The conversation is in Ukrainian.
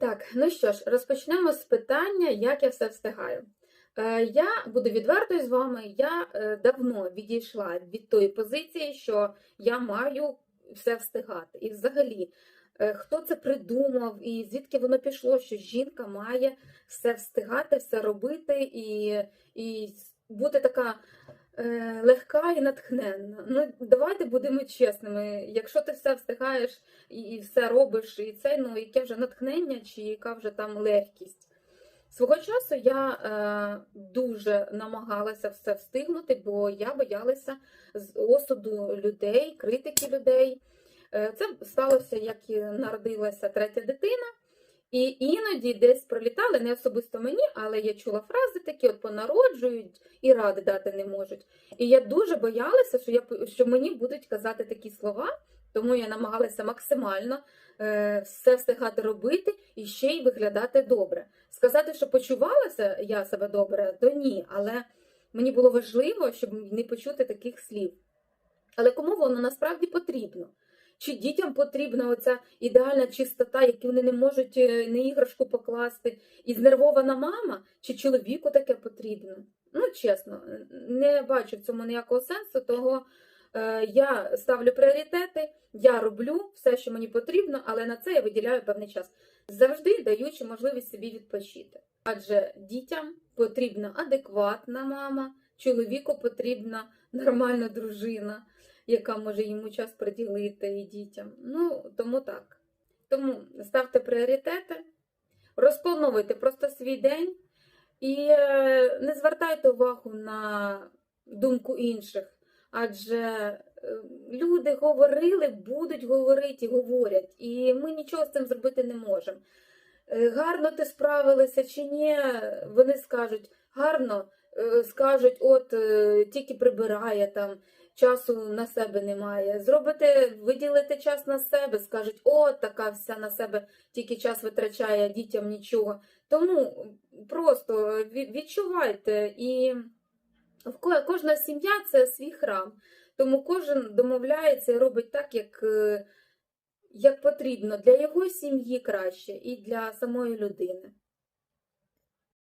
Так, ну що ж, розпочнемо з питання, як я все встигаю. Е, Я буду відвертою з вами. Я е, давно відійшла від тої позиції, що я маю все встигати. І взагалі, е, хто це придумав, і звідки воно пішло, що жінка має все встигати, все робити і, і бути така легка і натхненна. Ну, давайте будемо чесними. Якщо ти все встигаєш і, і все робиш, і це, ну, яке вже натхнення, чи яка вже там легкість. Свого часу я е, дуже намагалася все встигнути, бо я боялася з осуду людей, критики людей. Е, це сталося, як і народилася третя дитина. І іноді десь пролітали, не особисто мені, але я чула фрази такі, от понароджують і ради дати не можуть. І я дуже боялася, що, я, що мені будуть казати такі слова, тому я намагалася максимально е, все встигати робити і ще й виглядати добре. Сказати, що почувалася я себе добре, то ні, але мені було важливо, щоб не почути таких слів. Але кому воно насправді потрібно? Чи дітям потрібна оця ідеальна чистота, яку вони не можуть е, на іграшку покласти, і знервована мама, чи чоловіку таке потрібно? Ну, чесно, не бачу в цьому ніякого сенсу, того е, я ставлю пріоритети, я роблю все, що мені потрібно, але на це я виділяю певний час, завжди даючи можливість собі відпочити. Адже дітям потрібна адекватна мама, чоловіку потрібна нормальна дружина яка може йому час приділити і дітям. Ну, тому так. Тому ставте пріоритети, розплановуйте просто свій день і е, не звертайте увагу на думку інших. Адже е, люди говорили, будуть говорити і говорять, і ми нічого з цим зробити не можемо. Е, Гарно ти справилася чи ні, вони скажуть гарно, скажуть, от тільки прибирає там часу на себе немає. Зробите, виділите час на себе, скажуть, о, така вся на себе тільки час витрачає дітям нічого. Тому просто відчувайте, і кожна сім'я це свій храм. Тому кожен домовляється і робить так, як, е, як потрібно для його сім'ї краще і для самої людини.